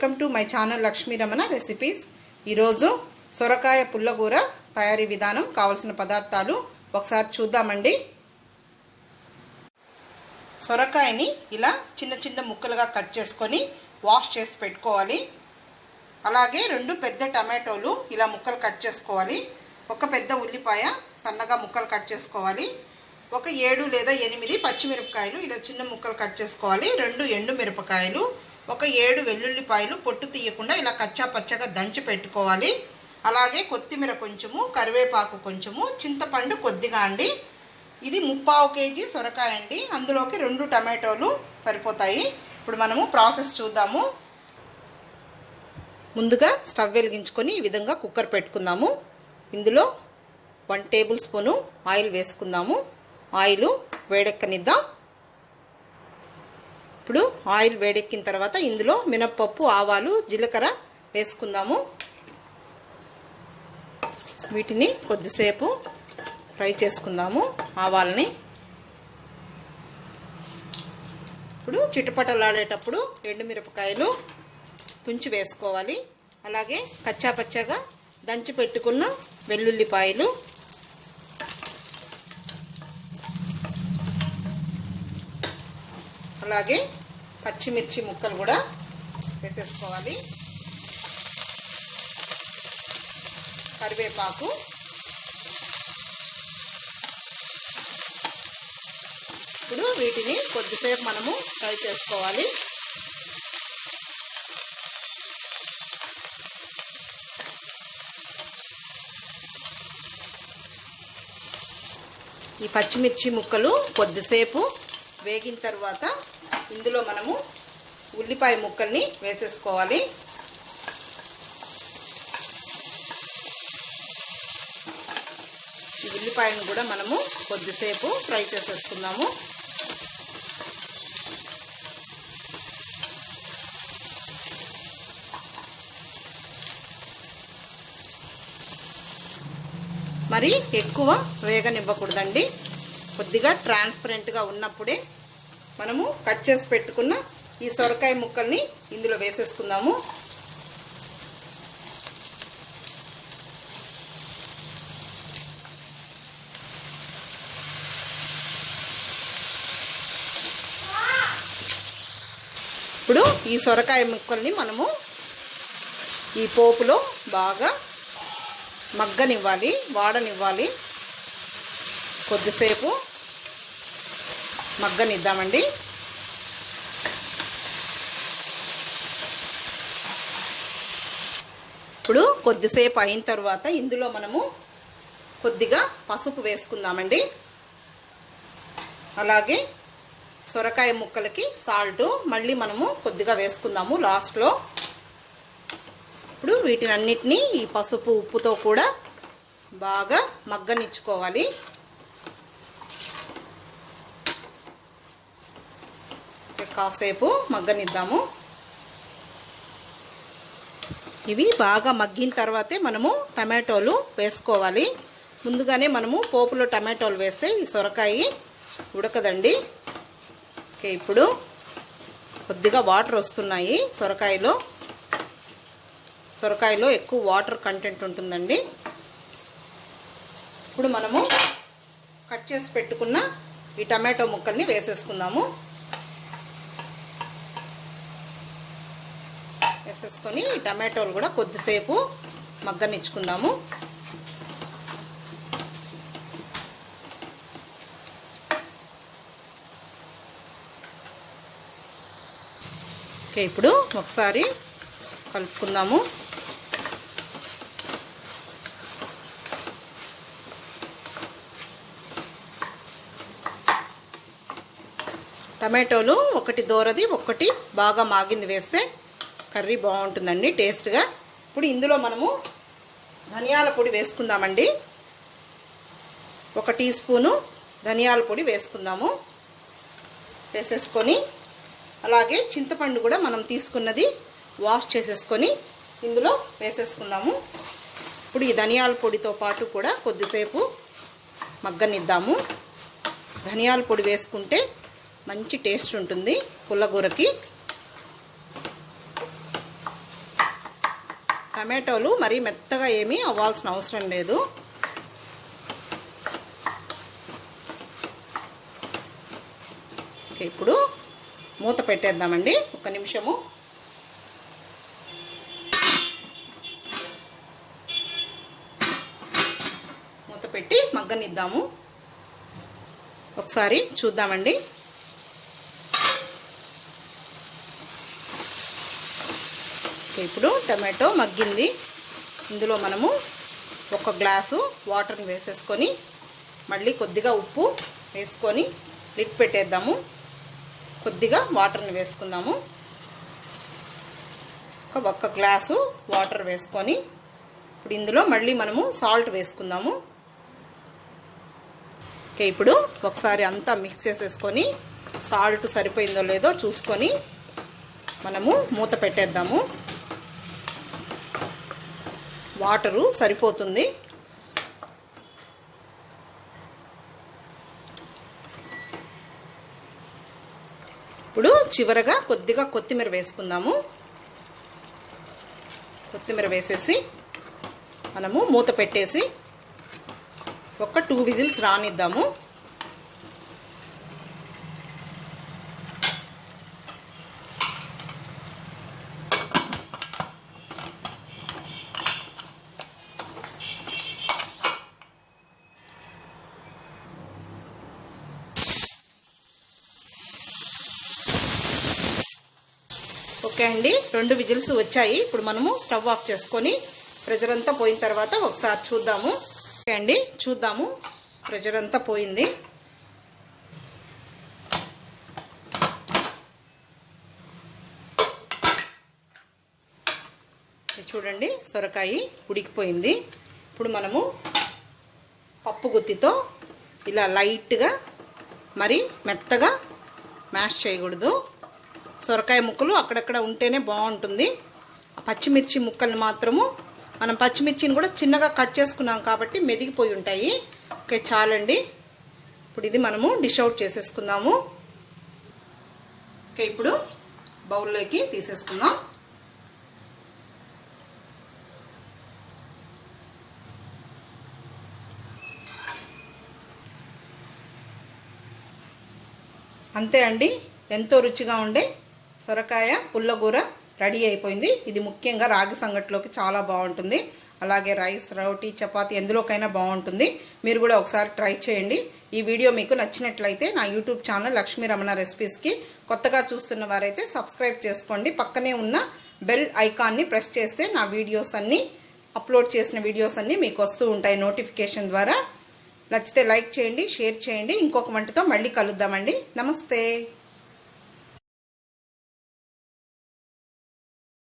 Welcome to my channel Lakshmiramana recipes. ఈరోజు సొరకాయ పుల్లగూర తయారీ విధానం కావలసిన పదార్థాలు ఒకసారి చూద్దామండి. సొరకాయని ఇలా చిన్న చిన్న ముక్కలుగా కట్ చేసుకొని వాష్ చేసి పెట్టుకోవాలి. అలాగే రెండు పెద్ద టమాటోలు ఇలా ముక్కలు కట్ చేసుకోవాలి. ఒక పెద్ద ఉల్లిపాయ సన్నగా ముక్కలు కట్ చేసుకోవాలి. ఒక ఏడు లేదా ఎనిమిది పచ్చిమిరపకాయలు ఇలా చిన్న ముక్కలు కట్ చేసుకోవాలి. రెండు ఎండు మిరపకాయలు ఒక ఏడు వెల్లుల్లిపాయలు పొట్టు తీయకుండా ఇలా కచ్చా పచ్చగా దంచి పెట్టుకోవాలి. అలాగే కొత్తిమీర కొంచెము కరివేపాకు కొంచెము చింతపండు కొద్దిగా అండి. ఇది ముప్పావు కేజీ సొరకాయ అండి. అందులోకి రెండు టమాటోలు సరిపోతాయి. ఇప్పుడు మనము ప్రాసెస్ చూద్దాము. ముందుగా స్టవ్ వెలిగించుకొని ఈ విధంగా కుక్కర్ పెట్టుకుందాము. ఇందులో వన్ టేబుల్ స్పూను ఆయిల్ వేసుకుందాము. ఆయిల్ వేడెక్కనిద్దాం. ఆయిల్ వేడెక్కిన తర్వాత ఇందులో మినప్పప్పు ఆవాలు జీలకర్ర వేసుకుందాము. వీటిని కొద్దిసేపు ఫ్రై చేసుకుందాము ఆవాలని. ఇప్పుడు చిటపటలాడేటప్పుడు ఎండుమిరపకాయలు తుంచి వేసుకోవాలి. అలాగే కచ్చాపచ్చాగా దంచి పెట్టుకున్న వెల్లుల్లిపాయలు. అలాగే పచ్చిమిర్చి ముక్కలు కూడా వేసేసుకోవాలి. కరివేపాకు. ఇప్పుడు వీటిని కొద్దిసేపు మనము ఫ్రై చేసుకోవాలి. ఈ పచ్చిమిర్చి ముక్కలు కొద్దిసేపు వేగిన తర్వాత ఇందులో మనము ఉల్లిపాయ ముక్కల్ని వేసేసుకోవాలి. ఈ ఉల్లిపాయను కూడా మనము కొద్దిసేపు ఫ్రై చేసేసుకుందాము. మరి ఎక్కువ వేగనివ్వకూడదండి. కొద్దిగా ట్రాన్స్పరెంట్గా ఉన్నప్పుడే మనము కట్ చేసి పెట్టుకున్న ఈ సొరకాయ ముక్కల్ని ఇందులో వేసేసుకుందాము. ఇప్పుడు ఈ సొరకాయ ముక్కల్ని మనము ఈ పోపులో బాగా మగ్గనివ్వాలి వాడనివ్వాలి. కొద్దిసేపు మగ్గనిద్దామండి. ఇప్పుడు కొద్దిసేపు అయిన తర్వాత ఇందులో మనము కొద్దిగా పసుపు వేసుకుందామండి. అలాగే సొరకాయ ముక్కలకి సాల్ట్ మళ్ళీ మనము కొద్దిగా వేసుకుందాము లాస్ట్లో. ఇప్పుడు వీటిని అన్నిటినీ ఈ పసుపు ఉప్పుతో కూడా బాగా మగ్గనిచ్చుకోవాలి. కాసేపు మగ్గనిద్దాము. ఇవి బాగా మగ్గిన తర్వాతే మనము టమాటోలు వేసుకోవాలి. ముందుగానే మనము పోపులో టమాటోలు వేస్తే ఈ సొరకాయ ఉడకదండి. ఓకే ఇప్పుడు కొద్దిగా వాటర్ వస్తున్నాయి సొరకాయలో. సొరకాయలో ఎక్కువ వాటర్ కంటెంట్ ఉంటుందండి. ఇప్పుడు మనము కట్ చేసి పెట్టుకున్న ఈ టమాటో ముక్కల్ని వేసేసుకుందాము. వేసేసుకొని టమాటోలు కూడా కొద్దిసేపు మగ్గనిచ్చుకుందాము. ఓకే ఇప్పుడు ఒకసారి కలుపుకుందాము. టమాటోలు ఒకటి దూరది ఒకటి బాగా మాగింది వేస్తే కర్రీ బాగుంటుందండి టేస్ట్గా. ఇప్పుడు ఇందులో మనము ధనియాల పొడి వేసుకుందామండి. ఒక టీ స్పూను ధనియాల పొడి వేసుకుందాము. వేసేసుకొని అలాగే చింతపండు కూడా మనం తీసుకున్నది వాష్ చేసేసుకొని ఇందులో వేసేసుకుందాము. ఇప్పుడు ఈ ధనియాల పొడితో పాటు కూడా కొద్దిసేపు మగ్గనిద్దాము. ధనియాల పొడి వేసుకుంటే మంచి టేస్ట్ ఉంటుంది పుల్లగూరకి. టమాటోలు మరీ మెత్తగా ఏమీ అవ్వాల్సిన అవసరం లేదు. ఇప్పుడు మూత పెట్టేద్దామండి. ఒక నిమిషము. మూత పెట్టి మగ్గనిద్దాము. ఒకసారి చూద్దామండి. ఇప్పుడు టమాటో మగ్గింది. ఇందులో మనము ఒక గ్లాసు వాటర్ని వేసేసుకొని మళ్ళీ కొద్దిగా ఉప్పు వేసుకొని లిట్ పెట్టేద్దాము. కొద్దిగా వాటర్ని వేసుకుందాము. ఒక ఒక్క గ్లాసు వాటర్ వేసుకొని ఇప్పుడు ఇందులో మళ్ళీ మనము సాల్ట్ వేసుకుందాము. ఓకే ఇప్పుడు ఒకసారి అంతా మిక్స్ చేసేసుకొని సాల్ట్ సరిపోయిందో లేదో చూసుకొని మనము మూత పెట్టేద్దాము. వాటరు సరిపోతుంది. ఇప్పుడు చివరగా కొద్దిగా కొత్తిమీర వేసుకుందాము. కొత్తిమీర వేసేసి మనము మూత పెట్టేసి ఒక టూ విజిల్స్ రానిద్దాము. ఓకే అండి. రెండు విజిల్స్ వచ్చాయి. ఇప్పుడు మనము స్టవ్ ఆఫ్ చేసుకొని ప్రెజర్ అంతా పోయిన తర్వాత ఒకసారి చూద్దాము. ఓకే అండి. చూద్దాము. ప్రెజర్ అంతా పోయింది. చూడండి. సొరకాయ ఉడికిపోయింది. ఇప్పుడు మనము పప్పు గుత్తితో ఇలా లైట్గా మరి మెత్తగా మ్యాష్ చేయకూడదు. సొరకాయ ముక్కలు అక్కడక్కడ ఉంటేనే బాగుంటుంది. ఆ పచ్చిమిర్చి ముక్కల్ని మాత్రము మనం పచ్చిమిర్చిని కూడా చిన్నగా కట్ చేసుకున్నాం కాబట్టి మెదిగిపోయి ఉంటాయి. ఓకే చాలండి. ఇప్పుడు ఇది మనము డిష్ అవుట్ చేసేసుకుందాము. ఓకే ఇప్పుడు బౌల్లోకి తీసేసుకుందాం. అంతే అండి. ఎంతో రుచిగా ఉండే సొరకాయ పుల్లగూర రెడీ అయిపోయింది. ఇది ముఖ్యంగా రాగి సంగట్లోకి చాలా బాగుంటుంది. అలాగే రైస్ రోటీ చపాతి ఎందులోకైనా బాగుంటుంది. మీరు కూడా ఒకసారి ట్రై చేయండి. ఈ వీడియో మీకు నచ్చినట్లయితే నా యూట్యూబ్ ఛానల్ లక్ష్మీ రమణ రెసిపీస్కి కొత్తగా చూస్తున్న వారైతే సబ్స్క్రైబ్ చేసుకోండి. పక్కనే ఉన్న బెల్ ఐకాన్ని ప్రెస్ చేస్తే నా వీడియోస్ అన్నీ అప్లోడ్ చేసిన వీడియోస్ అన్నీ మీకు వస్తూ ఉంటాయి నోటిఫికేషన్ ద్వారా. నచ్చితే లైక్ చేయండి షేర్ చేయండి. ఇంకొక వంటతో మళ్ళీ కలుద్దామండి. నమస్తే.